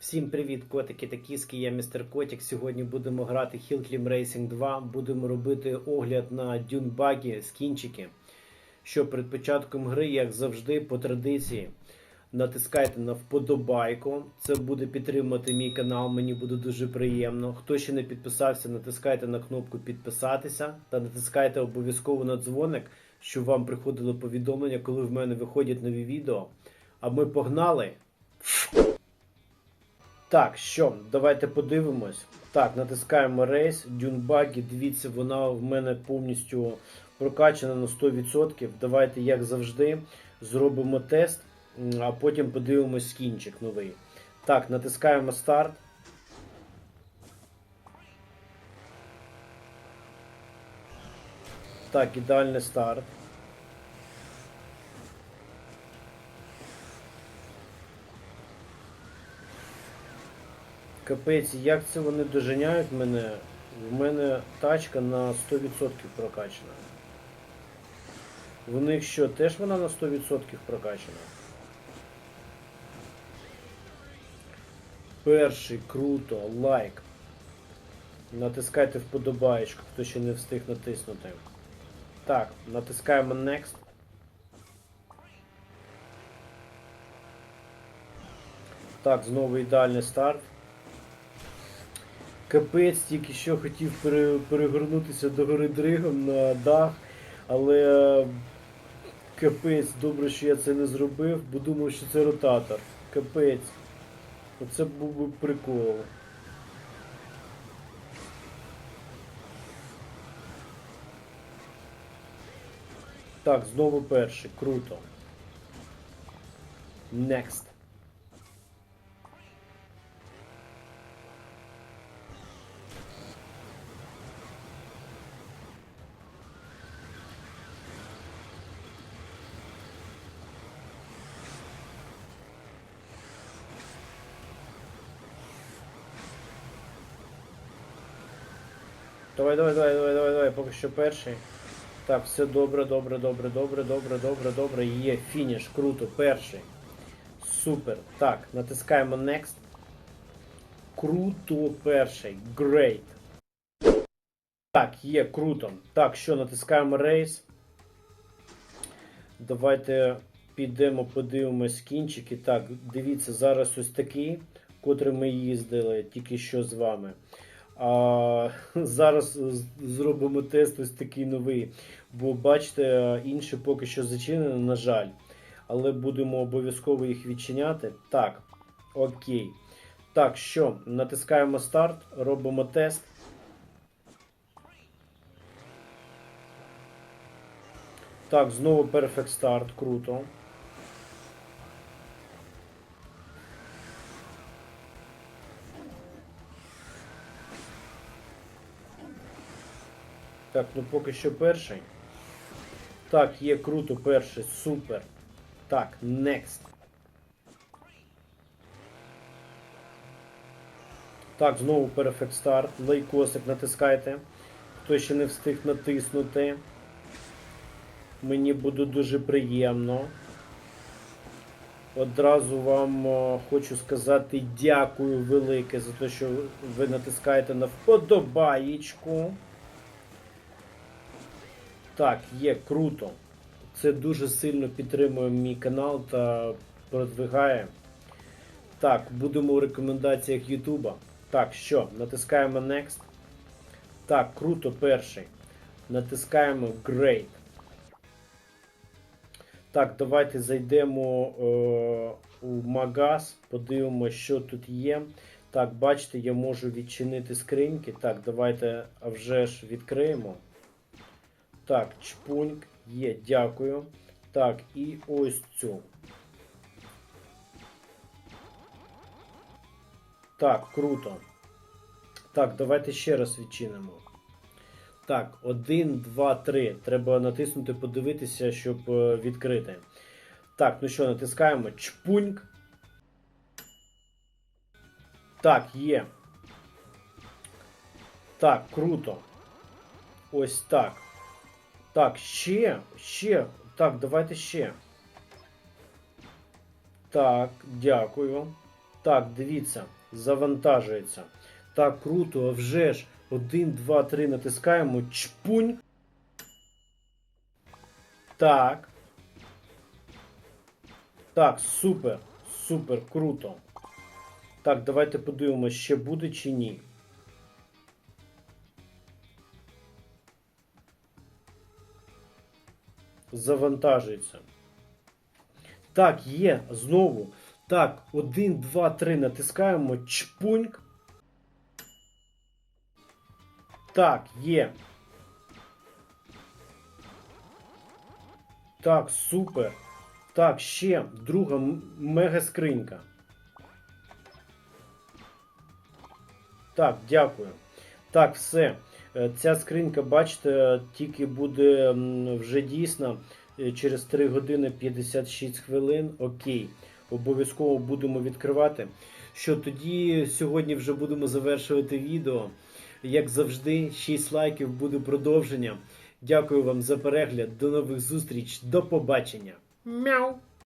Всім привіт, котики та кіски. Я містер Котик. Сьогодні будемо грати Hill Climb Racing 2. Будемо робити огляд на дюнбагі скінчики. Що перед початком гри, як завжди, по традиції, натискайте на вподобайку. Це буде підтримати мій канал. Мені буде дуже приємно. Хто ще не підписався, натискайте на кнопку підписатися та натискайте обов'язково на дзвоник, щоб вам приходило повідомлення, коли в мене виходять нові відео. А ми погнали! Так, що, давайте подивимось. Так, натискаємо рейс, Дюнбагі, дивіться, вона в мене повністю прокачана на 100%. Давайте, як завжди, зробимо тест, а потім подивимось скінчик новий. Так, натискаємо старт. Так, ідеальний старт. Капець, як це вони доженяють мене? В мене тачка на 100% прокачана. В них що, теж вона на 100% прокачана? Перший, круто, лайк. Натискайте вподобаєчку, хто ще не встиг натиснути. Так, натискаємо Next. Так, знову ідеальний старт. Капець, тільки що хотів перегорнутися до гори дригом на дах, але капець, добре, що я це не зробив, бо думав, що це ротатор. Капець. Оце був би прикол. Так, знову перший. Круто. Next. Давай, давай, давай, давай, давай, давай, поки що перший. Так, все добре, добре, добре, добре, добре, добре, добре. Є фініш, круто, перший. Супер. Так, натискаємо Next. Круто, перший. Great. Так, є, круто. Так, що, натискаємо Race. Давайте підемо, подивимось кінчики. Так, дивіться, зараз ось такий, котрий ми їздили тільки що з вами. А, зараз зробимо тест ось такий новий. Бо бачите, інші поки що зачинені, на жаль. Але будемо обов'язково їх відчиняти. Так, окей. Так, що, натискаємо старт, робимо тест. Так, знову Perfect Start, круто. Так, ну поки що перший. Так, є круто перший, супер. Так, next. Так, знову Perfect Start. Лайкосик натискайте. Хто ще не встиг натиснути. Мені буде дуже приємно. Одразу вам хочу сказати дякую велике за те, що ви натискаєте на вподобаєчку. Так, є круто. Це дуже сильно підтримує мій канал та продвигає. Так, будемо у рекомендаціях Ютуба. Так, що? Натискаємо Next. Так, круто, перший. Натискаємо Great. Так, давайте зайдемо е, у магаз, подивимося, що тут є. Так, бачите, я можу відчинити скриньки. Так, давайте а вже ж відкриємо. Так, чпуньк, є, дякую. Так, і ось цю. Так, круто. Так, давайте ще раз відчинимо. Так, 1, 2, 3. Треба натиснути, подивитися, щоб е, відкрити. Так, ну що, натискаємо чпуньк. Так, є. Так, круто. Ось так. Так, ще, ще. Так, давайте ще. Так, дякую. Так, дивіться, завантажується. Так, круто, вже ж. 1, 2, 3 натискаємо. Чпунь. Так. Так, супер. Супер, круто. Так, давайте подивимося, ще буде чи ні. Завантажується. Так, є, знову. Так, 1, 2, 3 натискаємо. Чпуньк. Так, є. Так, супер. Так, ще друга мега скринька. Так, дякую. Так, все. Е, Ця скринька, бачите, тільки буде вже дійсна е, через 3 години 56 хвилин. Окей. Обов'язково будемо відкривати. Що тоді сьогодні вже будемо завершувати відео. Як завжди, 6 лайків буде продовження. Дякую вам за перегляд. До нових зустріч. До побачення. Мяу.